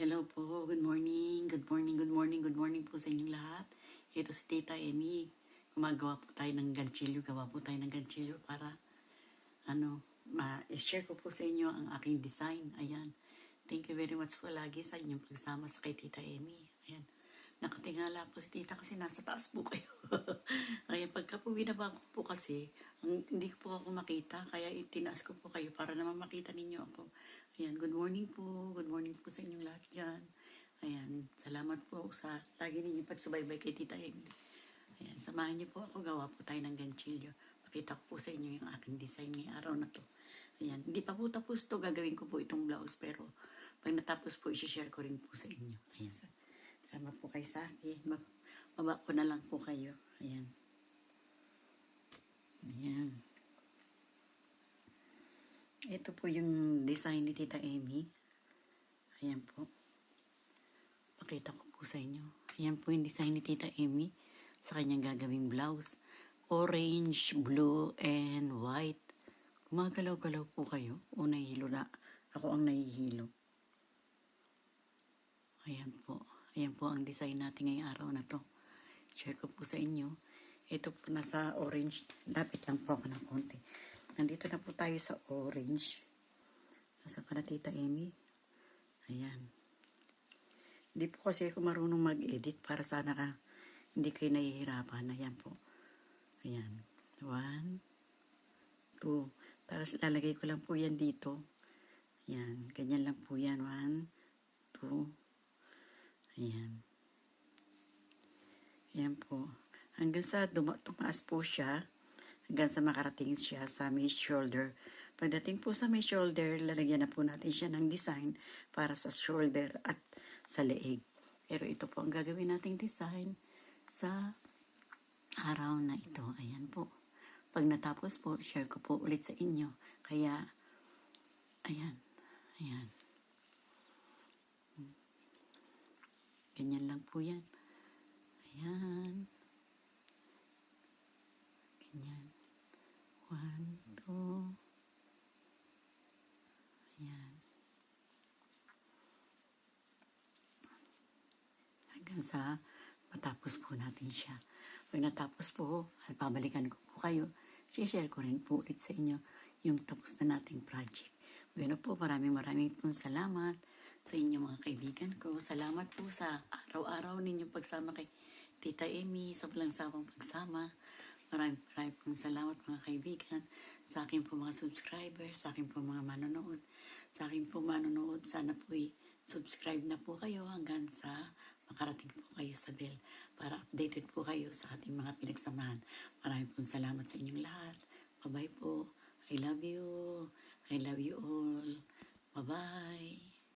Hello po, good morning, good morning, good morning, good morning po sa inyong lahat. Ito si Tita Amy. Gumagawa po tayo ng ganchilyo, gawa po tayo ng ganchilyo para ano, ma-share ko po sa inyo ang aking design. Ayan. Thank you very much po lagi sa inyong pagsama sa kay Tita Amy. Ayan. Nakatingala po si Tita kasi nasa taas po kayo. Ayan, pagka po binaba ko po kasi, ang, hindi ko po ako makita, kaya itinaas ko po kayo para naman makita ninyo ako. Ayan, good morning po. Good morning po sa inyong lahat dyan. Ayan, salamat po sa lagi ninyong pagsubaybay kay Tita Amy. Ayan, samahan niyo po ako, gawa po tayo ng ganchilyo. Pakita ko po sa inyo yung aking design ngayong araw na to. Ayan, hindi pa po tapos to, gagawin ko po itong blouse, pero pag natapos po, isi-share ko rin po sa inyo. Ayan, sa, sama po kayo sa akin. Baba ko na lang po kayo. Ayan. Ayan. Ito po yung design ni Tita Amy. Ayan po. Pakita ko po sa inyo. Ayan po yung design ni Tita Amy sa kanyang gagawing blouse. Orange, blue, and white. Gumagalaw-galaw po kayo o nahihilo na. Ako ang nahihilo. Ayan po. Ayan po ang design natin ngayong araw na to. Share ko po sa inyo. Ito po nasa orange. Lapit lang po ako ng konti. Nandito na po tayo sa orange. Nasa ka na Tita Amy? Ayan. Hindi po kasi ako marunong mag-edit para sana ka hindi kayo nahihirapan. Ayan po. Ayan. One, two. Tapos lalagay ko lang po yan dito. Ayan. Ganyan lang po yan. One, two. Ayan. Ayan po. Hanggang sa tumaas po siya. Hanggang sa makarating siya sa may shoulder. Pagdating po sa may shoulder, lalagyan na po natin siya ng design para sa shoulder at sa leeg. Pero ito po ang gagawin nating design sa araw na ito. Ayan po. Pag natapos po, share ko po ulit sa inyo. Kaya, ayan. Ayan. Ganyan lang po yan. Ayan. Ganyan. One, two. Ayan. Hanggang sa matapos po natin siya. Pag natapos po, at pabalikan ko po kayo, share ko rin po ulit sa inyo yung tapos na nating project. Bueno po, maraming maraming po salamat sa inyo mga kaibigan ko. Salamat po sa araw-araw ninyong pagsama kay Tita Amy, sa walang sawang pagsama. Maraming maraming po salamat mga kaibigan sa akin po mga subscribers, sa akin po mga manonood. Sa akin po manonood, sana po subscribe na po kayo hanggang sa makarating po kayo sa bell para updated po kayo sa ating mga pinagsamahan. Maraming po salamat sa inyong lahat. Bye-bye po. I love you. I love you all. Bye-bye.